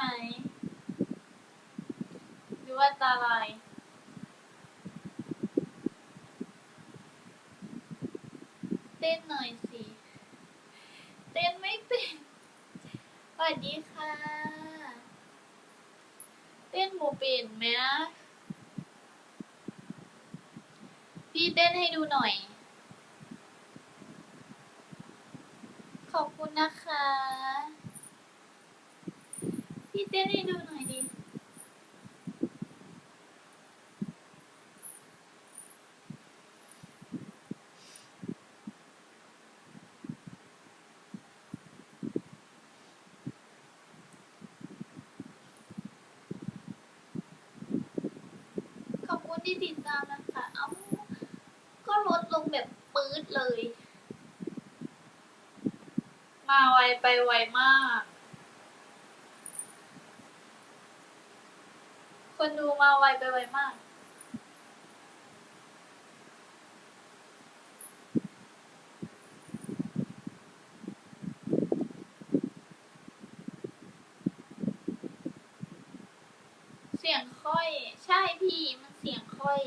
ไหม หรือว่าตาลายเต้นหน่อยสิ เต้นไม่เป็นสวัสดีค่ะ เต้นโมเป็นไหมพี่เต้นให้ดูหน่อย ขอบคุณนะคะ พี่เต้นให้ดูหน่อยดิขอบคุณที่ติดตามนะคะ เอาก็ลดลงแบบปื๊ดเลย มาไวไปไวมาก คนดูมาไวไปไวมาก เสียงค่อย ใช่พี่มันเสียงค่อย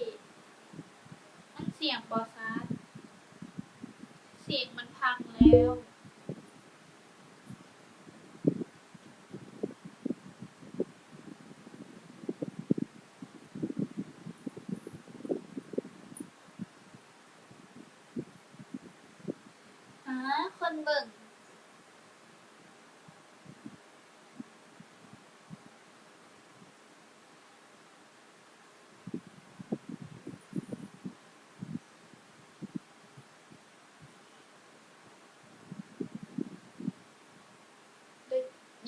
มันเสียงบอซัสเสียงมันพังแล้ว หาคนเบิ่ง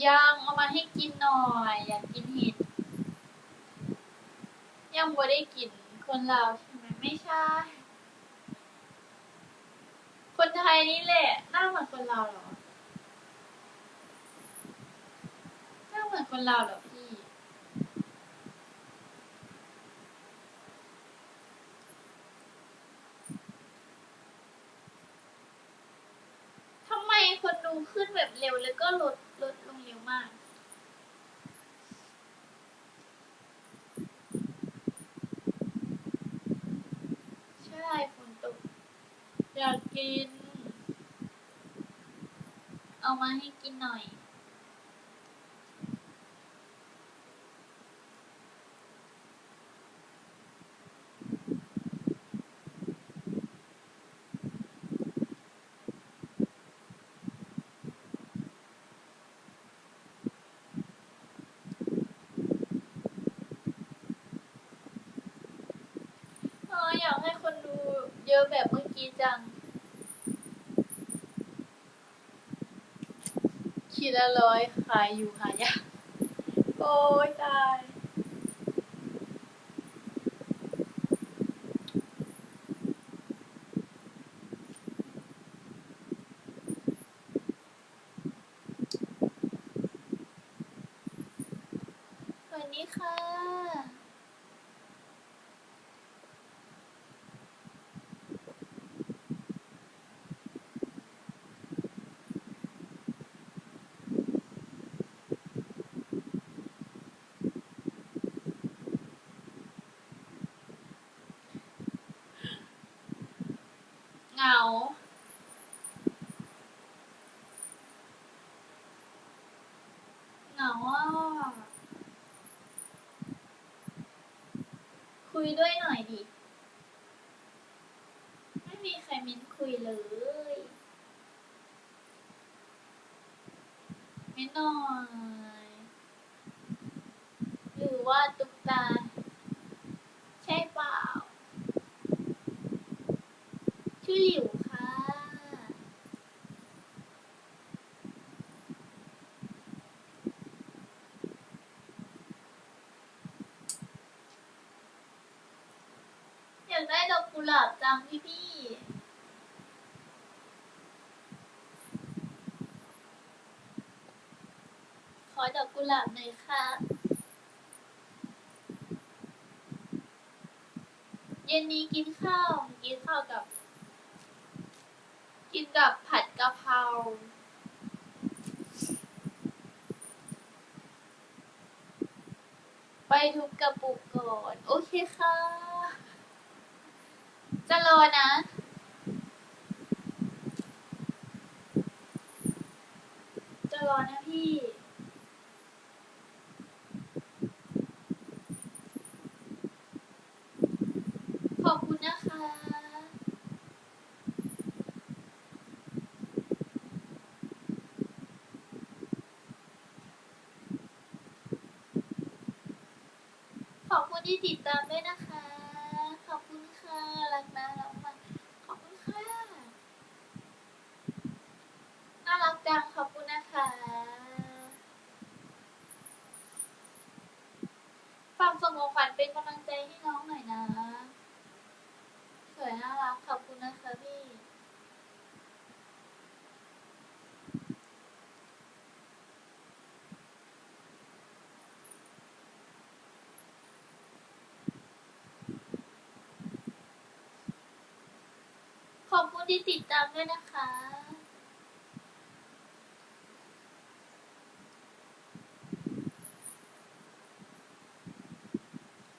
ย่างเอามาให้กินหน่อย อยากกินเห็ดยังบ่ได้กินคนลาวใช่ไหมไม่ใช่ คนไทยนี่แหละหน้าเหมือนคนลาวเหรอหน้าเหมือนคนลาวเหรอพี่ทำไมคนดูขึ้นแบบเร็วแล้วก็ลด มากใช่ฝนตก อยากกิน เอามาให้กินหน่อย เอออยากให้คนดูเย อะแบบเมื่อกี้จัง ขีดละร้อยขายอยู่หายากโอ้ยตาย สวัสดีค่ะ เหงา เหงาอะคุยด้วยหน่อยดิ ไม่มีใครมิ้นคุยเลย มิ้นหน่อย หรือว่าตุ๊กตา ใช่เปล่า ชื่ อหลิวค่ะ อยากได้ดอกกุหลาบจังพี่พี่ขอดอกกุหลาบหน่อยค่ะ เย็นนี้กินข้าว กินข้าวกับ กินกับผัดกะเพราไปทุบกระปุกก่อน โอเคค่ะ จะรอนะจะรอนะพี่ ขอบคุณนะคะ ข อบคุณที่ติดตามด้วยนะคะ ขอบคุณค่ะรักนะรักมากขอบคุณค่ะน่ารักจังขอบคุณนะคะฝากส่งของขวัญเป็นกำลังใจให้น้องหน่อยนะ สวยน่ารัก ขอบคุณนะคะพี่ ขอบ คุณที่ติดตามด้วยนะคะ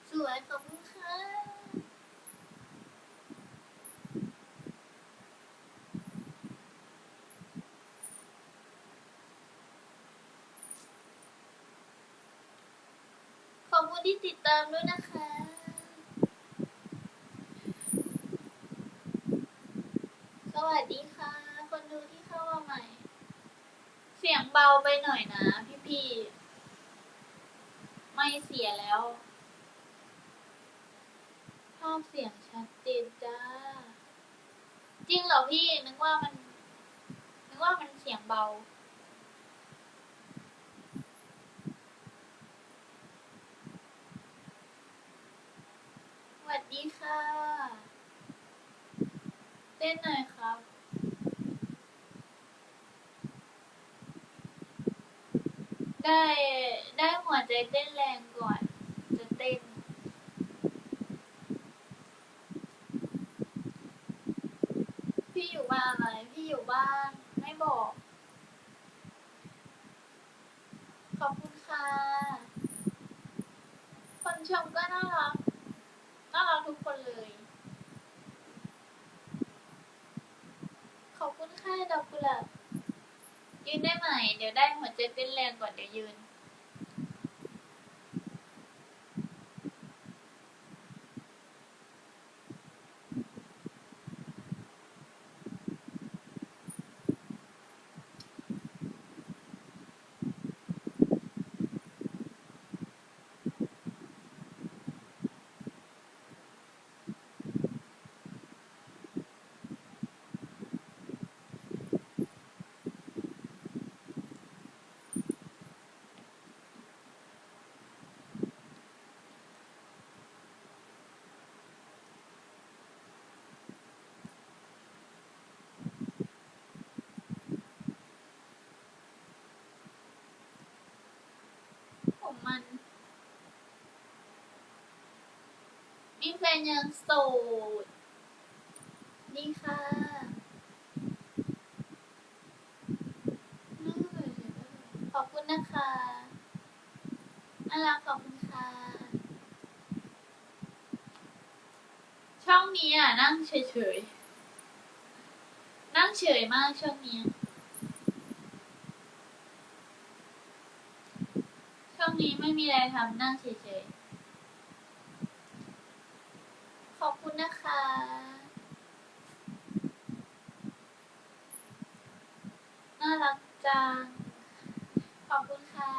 สวยขอบคุณค่ะขอบคุณที่ติดตามด้วยนะคะ สวัสดีค่ะ คนดูที่เข้ามาใหม่ เสียงเบาไปหน่อยนะพี่พี่ไม่เสียแล้วภาพเสียงชัดเจนจ้า จริงเหรอพี่นึกว่ามัน นึกว่ามันเสียงเบาสวัสดีค่ะ เต้นหน่อยครับ ได้ได้หัวใจเต้นแรงก่อนจะเต้น พี่อยู่บ้านอะไร พี่อยู่บ้านไม่บอก ขอบคุณค่ะ คนชมก็น่ารักน่ารักทุกคนเลย ขอบคุณค่ะดอกกุหลาบ ยืนได้ไหม เดี๋ยวได้หัวใจเต้นแรงก่อนเดี๋ยวยืน ผมมัน มีแฟนยังโสดดีค่ะน่ารักขอบคุณนะคะน่ารักขอบคุณค่ะ ช่องนี้อะ นั่งเฉยๆ นั่งเฉยมากช่วงนี้ช่วงนี้ไม่มีอะไรทำนั่งเฉยๆ ข อบคุณนะคะ น่ารักจัง ขอบคุณค่ะ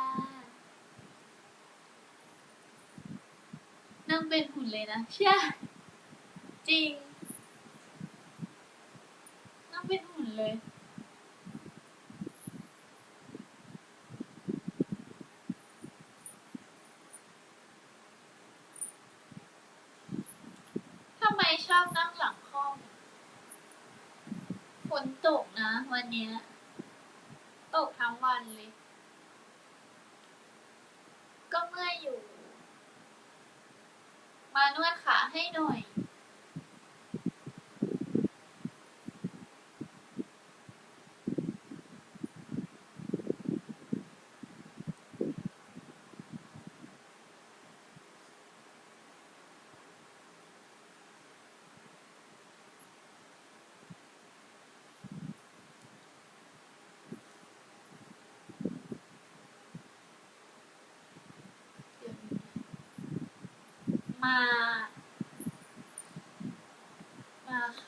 นั่งเป็นหุ่นเลยนะใช่จริง นั่งเป็นหุ่นเลย ทำไมชอบนั่งหลังค่อม ฝนตกนะ วัน เนี้ย ตกทั้งวันเลย ก็เมื่อยอยู่ มานวดขาให้หน่อย ท มามาค่ะ